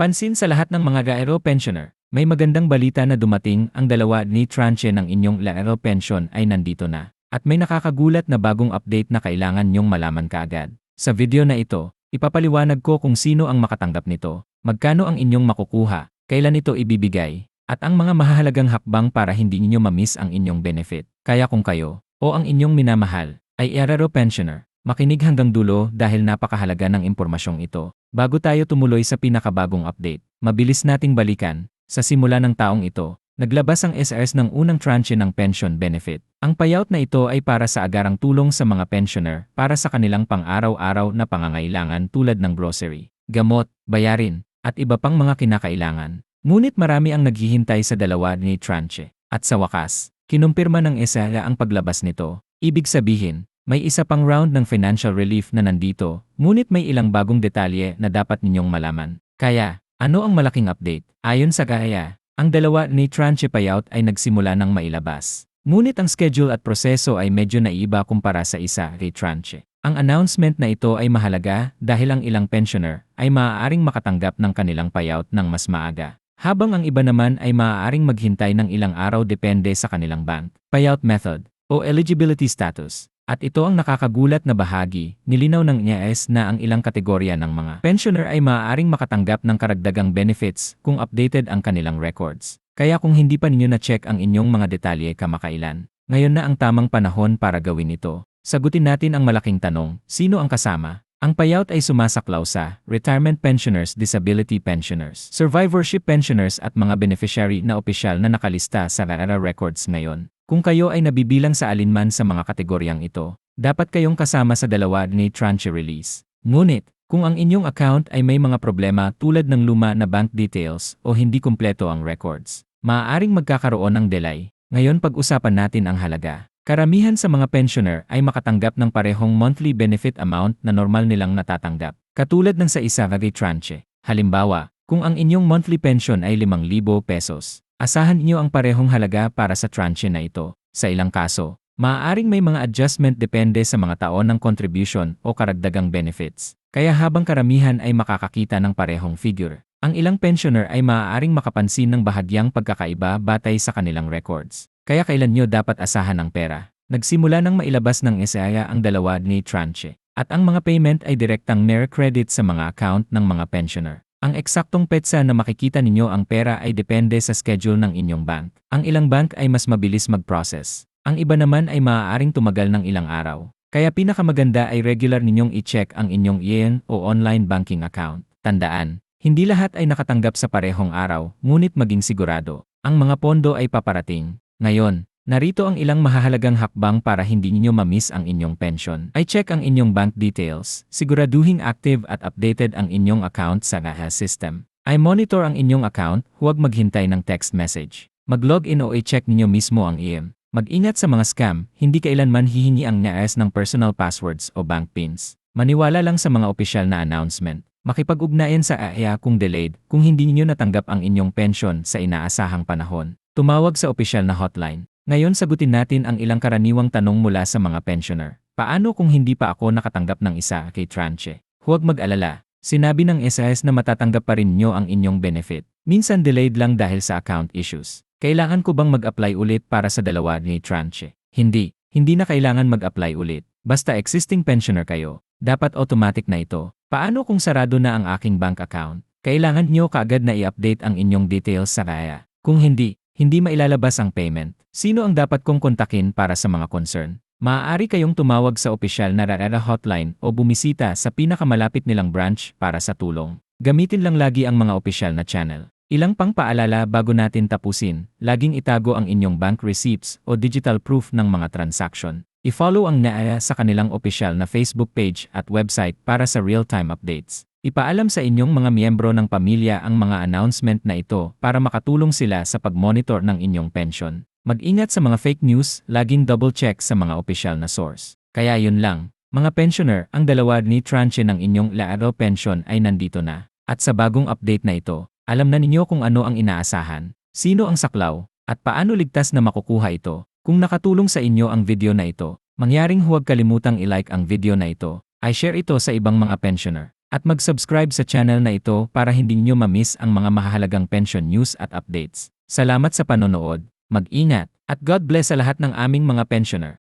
Pansin sa lahat ng mga Gaero pensioner, may magandang balita na dumating ang dalawa ni tranche ng inyong Gaero pension ay nandito na. At may nakakagulat na bagong update na kailangan nyong malaman kaagad. Sa video na ito, ipapaliwanag ko kung sino ang makatanggap nito, magkano ang inyong makukuha, kailan ito ibibigay, at ang mga mahalagang hakbang para hindi ninyo mamiss ang inyong benefit. Kaya kung kayo, o ang inyong minamahal, ay Gaero pensioner, makinig hanggang dulo dahil napakahalaga ng impormasyong ito. Bago tayo tumuloy sa pinakabagong update, mabilis nating balikan, sa simula ng taong ito, naglabas ang SRS ng unang tranche ng pension benefit. Ang payout na ito ay para sa agarang tulong sa mga pensioner para sa kanilang pang-araw-araw na pangangailangan tulad ng grocery, gamot, bayarin, at iba pang mga kinakailangan. Ngunit marami ang naghihintay sa dalawa ni tranche. At sa wakas, kinumpirma ng SRA ang paglabas nito. Ibig sabihin, may isa pang round ng financial relief na nandito, ngunit may ilang bagong detalye na dapat ninyong malaman. Kaya, ano ang malaking update? Ayon sa Gaya, ang dalawa ni tranche payout ay nagsimula ng mailabas. Ngunit ang schedule at proseso ay medyo naiba kumpara sa isa kay tranche. Ang announcement na ito ay mahalaga dahil ang ilang pensioner ay maaaring makatanggap ng kanilang payout ng mas maaga. Habang ang iba naman ay maaaring maghintay ng ilang araw depende sa kanilang bank. Payout method o eligibility status. At ito ang nakakagulat na bahagi, nilinaw ng NIAS na ang ilang kategorya ng mga pensioner ay maaaring makatanggap ng karagdagang benefits kung updated ang kanilang records. Kaya kung hindi pa ninyo na-check ang inyong mga detalye kamakailan, ngayon na ang tamang panahon para gawin ito. Sagutin natin ang malaking tanong, sino ang kasama? Ang payout ay sumasaklaw sa retirement pensioners, disability pensioners, survivorship pensioners at mga beneficiary na opisyal na nakalista sa RARA records ngayon. Kung kayo ay nabibilang sa alinman sa mga kategoryang ito, dapat kayong kasama sa dalawa ni tranche release. Ngunit, kung ang inyong account ay may mga problema tulad ng luma na bank details o hindi kumpleto ang records, maaaring magkakaroon ng delay. Ngayon pag-usapan natin ang halaga. Karamihan sa mga pensioner ay makatanggap ng parehong monthly benefit amount na normal nilang natatanggap, katulad ng sa isa tranche. Halimbawa, kung ang inyong monthly pension ay 5,000 pesos, Asahan niyo ang parehong halaga para sa tranche na ito. Sa ilang kaso, maaaring may mga adjustment depende sa mga taon ng contribution o karagdagang benefits. Kaya habang karamihan ay makakakita ng parehong figure, ang ilang pensioner ay maaaring makapansin ng bahagyang pagkakaiba batay sa kanilang records. Kaya kailan nyo dapat asahan ang pera? Nagsimula nang mailabas ng SIA ang dalawa ni tranche, at ang mga payment ay direktang mere credit sa mga account ng mga pensioner. Ang eksaktong petsa na makikita ninyo ang pera ay depende sa schedule ng inyong bank. Ang ilang bank ay mas mabilis mag-process. Ang iba naman ay maaaring tumagal ng ilang araw. Kaya pinakamaganda ay regular ninyong i-check ang inyong yen o online banking account. Tandaan, hindi lahat ay nakatanggap sa parehong araw, ngunit maging sigurado, ang mga pondo ay paparating. Ngayon, Narito ang ilang mahahalagang hakbang para hindi ninyo mamiss ang inyong pension. I check ang inyong bank details, siguraduhing active at updated ang inyong account sa NAHA system. I monitor ang inyong account, huwag maghintay ng text message. Mag-login o i-check ninyo mismo ang IM. Mag-ingat sa mga scam, hindi kailanman hihingi ang NAS ng personal passwords o bank pins. Maniwala lang sa mga opisyal na announcement. Makipag-ugnayan sa AHA kung delayed kung hindi ninyo natanggap ang inyong pension sa inaasahang panahon. Tumawag sa opisyal na hotline. Ngayon sagutin natin ang ilang karaniwang tanong mula sa mga pensioner. Paano kung hindi pa ako nakatanggap ng isa kay tranche? Huwag mag-alala. Sinabi ng SIS na matatanggap pa rin nyo ang inyong benefit. Minsan delayed lang dahil sa account issues. Kailangan ko bang mag-apply ulit para sa dalawa ni tranche? Hindi. Hindi na kailangan mag-apply ulit. Basta existing pensioner kayo, dapat automatic na ito. Paano kung sarado na ang aking bank account? Kailangan nyo kaagad na i-update ang inyong details sa kaya. Kung hindi, hindi mailalabas ang payment. Sino ang dapat kong kontakin para sa mga concern? Maaari kayong tumawag sa opisyal na RARA hotline o bumisita sa pinakamalapit nilang branch para sa tulong. Gamitin lang lagi ang mga opisyal na channel. Ilang pang paalala bago natin tapusin, laging itago ang inyong bank receipts o digital proof ng mga transaction. I-follow ang NAAA sa kanilang opisyal na Facebook page at website para sa real-time updates. Ipaalam sa inyong mga miyembro ng pamilya ang mga announcement na ito para makatulong sila sa pag-monitor ng inyong pension. Mag-ingat sa mga fake news, laging double-check sa mga opisyal na source. Kaya yun lang, mga pensioner, ang dalawa ni tranche ng inyong Laaro pension ay nandito na. At sa bagong update na ito, alam na ninyo kung ano ang inaasahan, sino ang saklaw, at paano ligtas na makukuha ito. Kung nakatulong sa inyo ang video na ito, mangyaring huwag kalimutang i-like ang video na ito, ay share ito sa ibang mga pensioner. At mag-subscribe sa channel na ito para hindi nyo ma-miss ang mga mahalagang pension news at updates. Salamat sa panonood, mag-ingat, at God bless sa lahat ng aming mga pensioner.